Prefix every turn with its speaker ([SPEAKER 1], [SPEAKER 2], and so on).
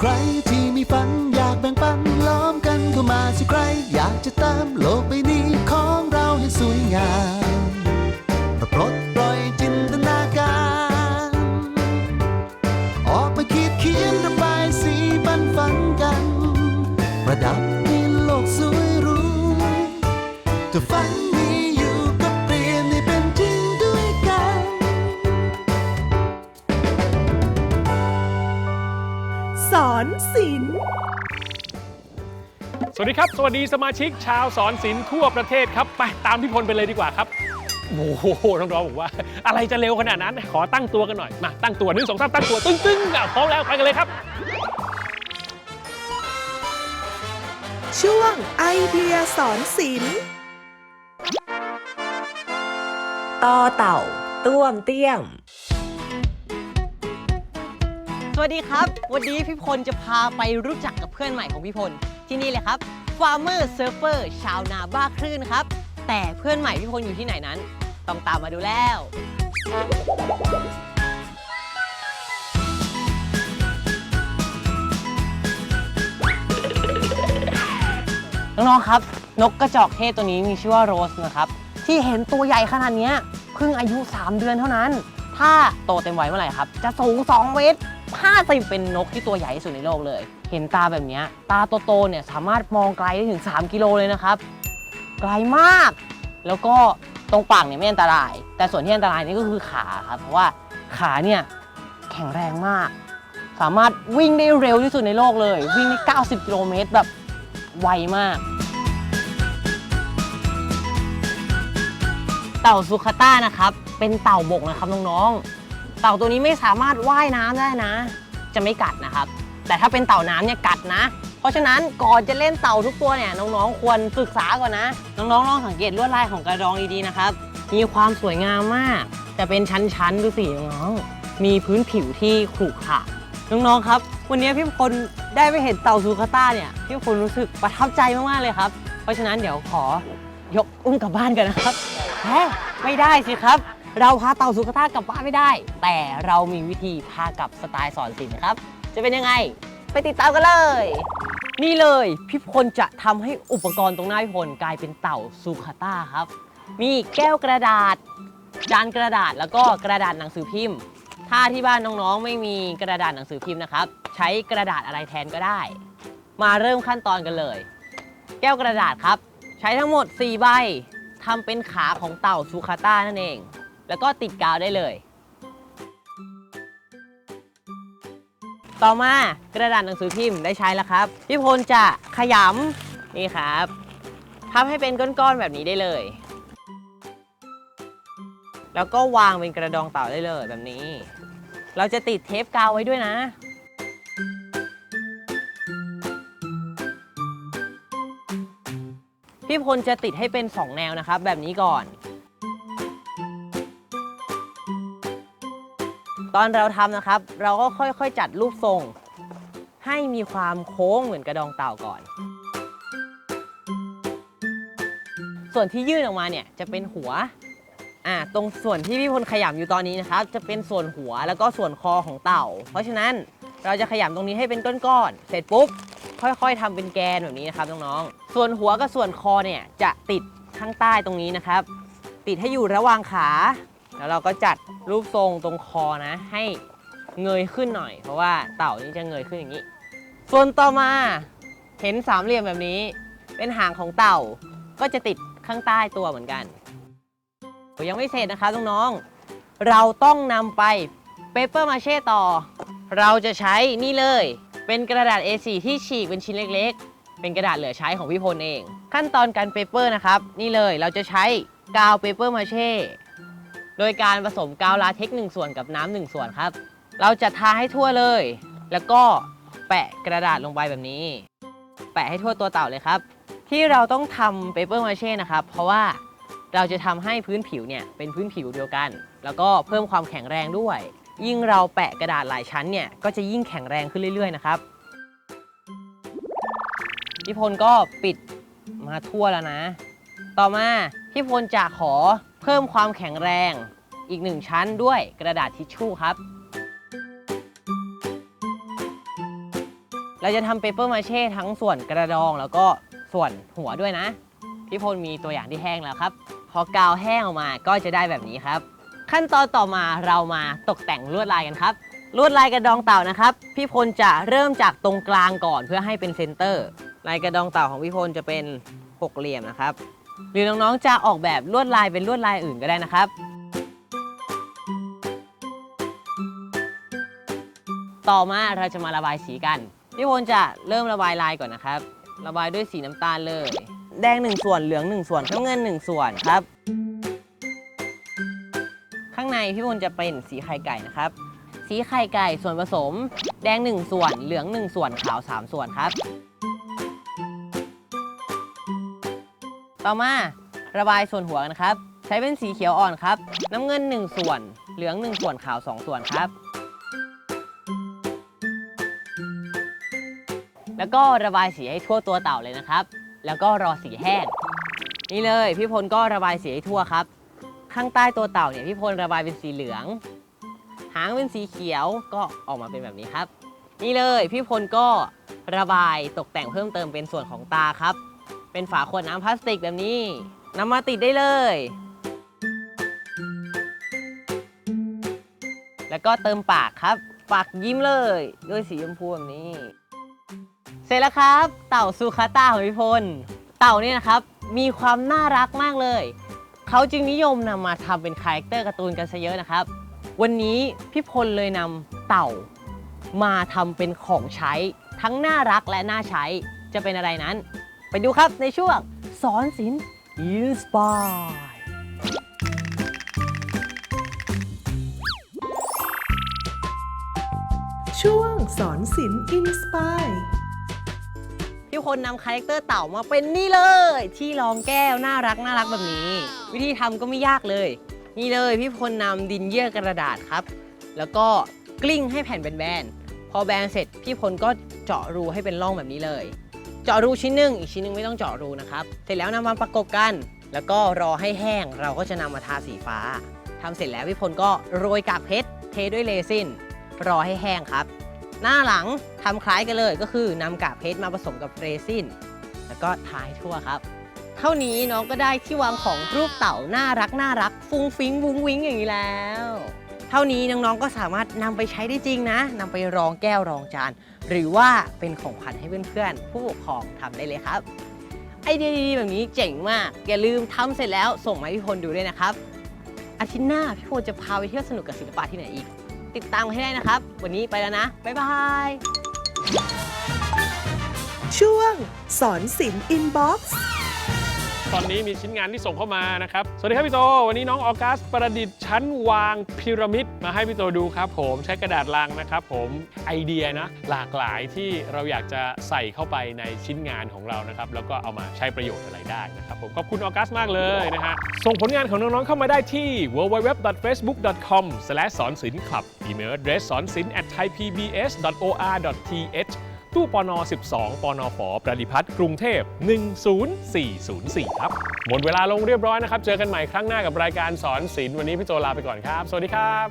[SPEAKER 1] ใครที่มีฝันอยากแบ่งปันล้อมกันเข้ามาสิใคร อยากจะตามโลกใบนี้ของเราให้สวยงามปลดปล่
[SPEAKER 2] ศิลป์
[SPEAKER 3] สวัสดีครับ สวัสดีสมาชิกชาวสอนศิลป์ทั่วประเทศครับ ไปตามพี่พลไปเลยดีกว่าครับ โอ้โหน้องๆบอกว่า อะไรจะเร็วขนาดนั้น ขอตั้งตัวกันหน่อย มาตั้งตัวหนึ่งสองสามตั้งตัวตึ้งตึ้งอะพร้อมแล้วไปกันเลยครับ
[SPEAKER 2] ช่วงไอเดียสอนศิลป์
[SPEAKER 4] ต่อเต่าต้วมเตี้ยม
[SPEAKER 5] วัสดีครับ วันนี้พี่พลจะพาไปรู้จักกับเพื่อนใหม่ของพี่พลที่นี่เลยครับ Farmer Surfer ชาวนาบ้าคลื่นครับ แต่เพื่อนใหม่พี่พลอยู่ที่ไหนนั้น ต้องตามมาดูแล้ว น้องๆครับ นกกระจอกเทศตัวนี้มีชื่อว่าโรสนะครับ ที่เห็นตัวใหญ่ขนาดเนี้ยเพิ่งอายุ 3 เดือนเท่านั้น ถ้าโตเต็มวัยเมื่อไหร่ครับ จะสูง 2 เมตร 50เป็นนกที่ตัวใหญ่ที่สุดในโลกเลย เห็นตาแบบนี้ตาโตๆเนี่ยสามารถมองไกลได้ถึง 3 กิโลเลยนะครับ ไกลมาก แล้วก็ตรงปากเนี่ยไม่อันตราย แต่ส่วนที่อันตรายนี่ก็คือขาครับเพราะว่าขาเนี่ยแข็งแรงมาก สามารถวิ่งได้เร็วที่สุดในโลกเลย วิ่งได้ 90 กิโลเมตรแบบไวมาก เต่าซูคาต้านะครับ เป็นเต่าบกนะครับน้องๆ เต่าตัวนี้ไม่สามารถว่ายน้ำได้นะ จะไม่กัดนะครับ แต่ถ้าเป็นเต่าน้ำเนี่ยกัดนะ เพราะฉะนั้นก่อนจะเล่นเต่าทุกตัวเนี่ยน้องๆควรศึกษาก่อนนะ น้องๆลองสังเกตลวดลายของกระดองดีๆนะครับ มีความสวยงามมาก แต่เป็นชั้นๆดูสิน้องมีพื้นผิวที่ขรุขระน้องๆครับ วันนี้พี่พลได้ไปเห็นเต่าซูคาต้าเนี่ยพี่พลรู้สึกประทับใจมากๆเลยครับ เพราะฉะนั้นเดี๋ยวขอยกอุ้มกลับบ้านกันนะครับแฮะไม่ได้สิครับ เราพาเต่าสุขภาพกลับบ้านไม่ได้ แต่เรามีวิธีพากลับสไตล์สอนศิลป์นะครับ จะเป็นยังไง ไปติดตามกันเลย นี่เลยพี่พลจะทำให้อุปกรณ์ตรงหน้าพี่พลกลายเป็นเต่าซูคาต้าครับ มีแก้วกระดาษจานกระดาษแล้วก็กระดาษหนังสือพิมพ์ ถ้าที่บ้านน้องๆ ไม่มีกระดาษหนังสือพิมพ์นะครับ ใช้กระดาษอะไรแทนก็ได้ มาเริ่มขั้นตอนกันเลย แก้วกระดาษครับ ใช้ทั้งหมด 4 ใบทำเป็นขาของเต่าซูคาต้านั่นเอง แล้วก็ติดกาวได้เลย ต่อมากระดาษหนังสือพิมพ์ได้ใช้แล้วครับ พี่พลจะขยำนี่ครับทำให้เป็นก้อนๆแบบนี้ได้เลย แล้วก็วางเป็นกระดองเต่าได้เลยแบบนี้ เราจะติดเทปกาวไว้ด้วยนะพี่พลจะติดให้เป็น 2 แนวนะครับ แบบนี้ก่อน ตอนเราทำนะครับ เราก็ค่อยๆ จัดรูปทรง ให้มีความโค้งเหมือนกระดองเต่าก่อน ส่วนที่ยื่นออกมาเนี่ยจะเป็นหัวอ่าตรงส่วนที่พี่พลขยำอยู่ตอนนี้นะครับ จะเป็นส่วนหัวแล้วก็ส่วนคอของเต่า เพราะฉะนั้นเราจะขยำตรงนี้ให้เป็นก้อนๆเสร็จปุ๊บ ค่อยๆทำเป็นแกนแบบนี้นะครับน้องๆส่วนหัวกับส่วนคอเนี่ยจะติดข้างใต้ตรงนี้นะครับ ติดให้อยู่ระหว่างขา แล้วเราก็จัดรูปทรงตรงคอนะ ให้เงยขึ้นหน่อย เพราะว่าเต่านี่จะเงยขึ้นอย่างนี้ ส่วนต่อมาเห็นสามเหลี่ยมแบบนี้ เป็นหางของเต่าก็จะติดข้างใต้ตัวเหมือนกันยังไม่เสร็จนะคะน้องๆเราต้องนำไปเปเปอร์มาเช่ต่อ เราจะใช้นี่เลย เป็นกระดาษ A4 ที่ฉีกเป็นชิ้นเล็กๆ เป็นกระดาษเหลือใช้ของพี่พลเอง ขั้นตอนการเปเปอร์นะครับ นี่เลยเราจะใช้กาวเปเปอร์มาเช่ โดยการผสมกาวลาเทคหนึ่งส่วนกับน้ำหนึ่งส่วนครับ เราจะทาให้ทั่วเลย แล้วก็แปะกระดาษลงไปแบบนี้ แปะให้ทั่วตัวเต่าเลยครับ ที่เราต้องทำเปเปอร์มาเช่นะครับ เพราะว่าเราจะทำให้พื้นผิวเนี่ยเป็นพื้นผิวเดียวกัน แล้วก็เพิ่มความแข็งแรงด้วย ยิ่งเราแปะกระดาษหลายชั้นเนี่ยก็จะยิ่งแข็งแรงขึ้นเรื่อย ๆ นะครับพี่พลก็ปิดมาทั่วแล้วนะ ต่อมาพี่พลจะขอ พิ่มความแข็งแรงอีกหนึ่งชั้นด้วยกระดาษทิชชู่ครับ เราจะทำเปเปอร์มาเช่ทั้งส่วนกระดองแล้วก็ส่วนหัวด้วยนะ พี่พลมีตัวอย่างที่แห้งแล้วครับ พอกาวแห้งออกมาก็จะได้แบบนี้ครับ ขั้นตอนต่อมาเรามาตกแต่งลวดลายกันครับ ลวดลายกระดองเต่านะครับ พี่พลจะเริ่มจากตรงกลางก่อนเพื่อให้เป็นเซนเตอร์ ลายกระดองเต่าของพี่พลจะเป็นหกเหลี่ยมนะครับ หรือน้องๆจะออกแบบลวดลายเป็นลวดลายอื่นก็ได้นะครับ ต่อมาเราจะมาระบายสีกันพี่พลจะเริ่มระบายลายก่อนนะครับ ระบายด้วยสีน้ำตาลเลย แดง1ส่วนเหลือง1ส่วนน้ำเงิน1ส่วนครับ ข้างในพี่พลจะเป็นสีไข่ไก่นะครับ สีไข่ไก่ส่วนผสม แดง1ส่วนเหลือง1ส่วนขาว3ส่วนครับ ต่อมาระบายส่วนหัวกันครับ ใช้เป็นสีเขียวอ่อนครับ น้ำเงิน 1 ส่วน เหลือง 1 ส่วนขาว 2 ส่วนครับ แล้วก็ระบายสีให้ทั่วตัวเต่าเลยนะครับ แล้วก็รอสีแห้ง นี่เลยพี่พลก็ระบายสีให้ทั่วครับ ข้างใต้ตัวเต่าเนี่ยพี่พลระบายเป็นสีเหลือง หางเป็นสีเขียวก็ออกมาเป็นแบบนี้ครับ นี่เลยพี่พลก็ระบายตกแต่งเพิ่มเติมเป็นส่วนของตาครับ เป็นฝาขวดน้ำพลาสติกแบบนี้นำมาติดได้เลย แล้วก็เติมปากครับ ปากยิ้มเลยด้วยสีชมพูแบบนี้ เสร็จแล้วครับ เต่าซูคาตาของพี่พล เต่าเนี่ยนะครับ มีความน่ารักมากเลย เขาจึงนิยมนำมาทำเป็นคาแรคเตอร์การ์ตูนกันซะเยอะนะครับ วันนี้พี่พลเลยนำเต่ามาทำเป็นของใช้ ทั้งน่ารักและน่าใช้จะเป็นอะไรนั้น ไปดูครับในช่วงสอนศิลป์อินสปาย
[SPEAKER 2] ช่วงสอนศิลป์อินสปาย
[SPEAKER 5] พี่พลนำคาแรคเตอร์เต่ามาเป็นนี่เลย ที่รองแก้วน่ารักน่ารักแบบนี้ วิธีทำก็ไม่ยากเลย นี่เลยพี่พลนำดินเยื่อกระดาษครับ แล้วก็กลิ้งให้แผ่นแบนๆพอแบนเสร็จพี่พลก็เจาะรูให้เป็นร่องแบบนี้เลย เจาะรูชิ้นหนึ่งอีกชิ้นหนึ่งไม่ต้องเจาะรูนะครับ เสร็จแล้วนำมาประกบกัน แล้วก็รอให้แห้งเราก็จะนำมาทาสีฟ้าทำเสร็จแล้วพี่พลก็โรยกากเพชรเทด้วยเรซินรอให้แห้งครับ หน้าหลังทำคล้ายกันเลยก็คือนำกากเพชรมาผสมกับเรซินแล้วก็ทายทั่วครับ เท่านี้น้องก็ได้ที่วางของรูปเต่าน่ารักน่ารักฟุ้งฟิ้งวุ้งวิ้งอย่างนี้แล้ว เท่านี้น้องๆก็สามารถนำไปใช้ได้จริงนะนำไปรองแก้วรองจาน หรือว่าเป็นของขวัญให้เพื่อนๆ ผู้ปกครองทำได้เลยครับไอเดียดีๆแบบนี้เจ๋งมาก อย่าลืมทำเสร็จแล้วส่งมาให้พี่พลดูด้วยนะครับ อาทิตย์หน้าพี่พลจะพาไปเที่ยวสนุกกับศิลปะที่ไหนอีก ติดตามกันให้ได้นะครับ วันนี้ไปแล้วนะ บ๊ายบาย
[SPEAKER 2] ช่วงสอนศิลป์อินบ็อกซ์
[SPEAKER 3] ตอนนี้มีชิ้นงานที่ส่งเข้ามานะครับ สวัสดีครับพี่โต วันนี้น้องออกัสประดิษฐ์ชั้นวางพีระมิดมาให้พี่โตดูครับผมใช้กระดาษลังนะครับผมไอเดียนะหลากหลายที่เราอยากจะใส่เข้าไปในชิ้นงานของเรานะครับแล้วก็เอามาใช้ประโยชน์อะไรได้นะครับผมขอบคุณออกัสมากเลยนะฮะส่งผลงานของน้องๆเข้ามาได้ที่ www.facebook.com สอนศิลป์คลับอีเมล address สอนศิลป์ at thaipbs.or.th ตู้ปน 12 ปนฝประดิพัฒน์กรุงเทพ 10404 ครับ หมดเวลาลงเรียบร้อยนะครับ เจอกันใหม่ครั้งหน้ากับรายการสอนศิลป์วันนี้พี่โจลาไปก่อนครับ สวัสดีครับ